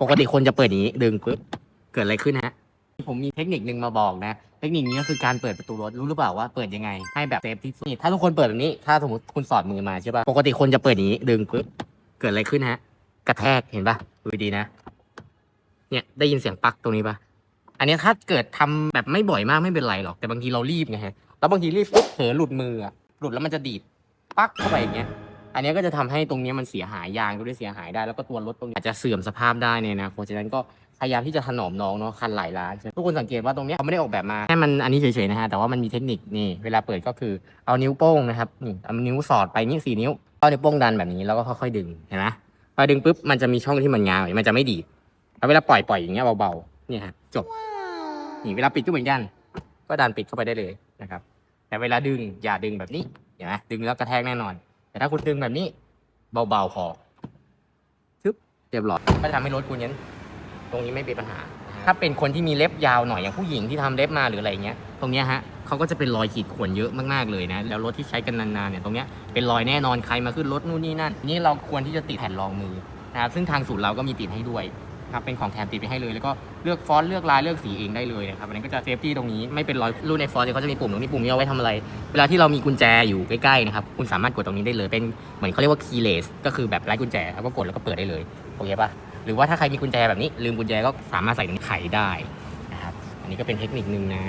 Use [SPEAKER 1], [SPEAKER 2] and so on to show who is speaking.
[SPEAKER 1] ปกติคนจะเปิดอย่างนี้ ดึงปุ๊บเกิดอะไรขึ้นฮะ ผมมีเทคนิคนึงมาบอกนะ เทคนิคนี้ก็คือการเปิดประตูรถรู้หรือเปล่าว่าเปิดยังไงให้แบบเซฟที่สุดนี่ถ้าทุกคนเปิดแบบนี้ ถ้าสมมติคุณสอดมือมาใช่ป่ะปกติคนจะเปิดอย่างนี้ ดึงปุ๊บเกิดอะไรขึ้นฮะ กระแทกเห็นป่ะดูดีนะ เนี่ยได้ยินเสียงปักตรงนี้ป่ะอันนี้ถ้าเกิดทำแบบไม่บ่อยมากไม่เป็นไรหรอกแต่บางทีเรารีบไงฮะแล้วบางทีรีบปุ๊บเผลอหลุดมืออะหลุดแล้วมันจะดีดปักเข้าไปอย่างเงี้ย อันเนี้ยก็จะทำให้ตรงเนี้ยมันเสียหายยางก็ได้เสียหายได้แล้วก็ตัวรถตรงนี้อาจจะเสื่อมสภาพได้เนี่ยนะเพราะฉะนั้นก็พยายามที่จะถนอมน้องเนาะคันหลายล้านทุกคนสังเกตว่าตรงเนี้ยเขาไม่ได้ออกแบบมาให้มันอันนี้เฉยๆนะฮะแต่ว่ามันมีเทคนิคนี่เวลาเปิดก็คือเอานิ้วโป้งนะครับนี่เอานิ้วสอดไปนี่สี่นิ้วเอานิ้วโป้งดันแบบนี้แล้วก็ค่อยๆดึงเห็นไหมพอดึงปุ๊บมันจะมีช่องที่มันงามันจะไม่ดีดแล้วเวลาปล่อยปล่อยอย่างเงี้ยเบาๆเนี่ยฮะจบนี่เวลาปิดก็เหมือนกันก็ดันปิดเข้าไปได้เลยนะครับ แต่เวลาดึงอย่าดึงแบบนี้เห็นไหมดึงแล้วกระแทกแน่นอน แต่ถ้าคุณดึงแบบนี้ เบาๆพอชึบเรียบร้อยก็จะทำให้รถคุณเนี้ยตรงนี้ไม่เป็นปัญหา ถ้าเป็นคนที่มีเล็บยาวหน่อยอย่างผู้หญิงที่ทำเล็บมาหรืออะไรเงี้ย ตรงเนี้ยฮะเขาก็จะเป็นรอยขีดข่วนเยอะมากๆเลยนะ แล้วรถที่ใช้กันนานๆเนี่ยตรงเนี้ยเป็นรอยแน่นอนใครมาขึ้นรถนู่นนี่นั่น นี่เราควรที่จะติดแผ่นรองมือนะครับซึ่งทางศูนย์เราก็มีติดให้ด้วย ครับเป็นของแถมติดไปให้เลย แล้วก็เลือกฟอนต์เลือกลายเลือกสีเองได้เลยนะครับอันนี้ก็จะเซฟตี้ตรงนี้ไม่เป็นรอยรุ่นในฟอนต์เนี่ยเขาจะมีปุ่มตรงนี้ปุ่มนี้เอาไว้ทำอะไร เวลาที่เรามีกุญแจอยู่ใกล้ๆนะครับคุณสามารถกดตรงนี้ได้เลยเป็นเหมือนเขาเรียกว่า keyless ก็คือแบบไร้กุญแจแล้วก็กดแล้วก็เปิดได้เลยโอเคปะหรือว่าถ้าใครมีกุญแจแบบนี้ลืมกุญแจก็สามารถใส่ตรงนี้ไขได้นะครับอันนี้ก็เป็นเทคนิคนึงนะ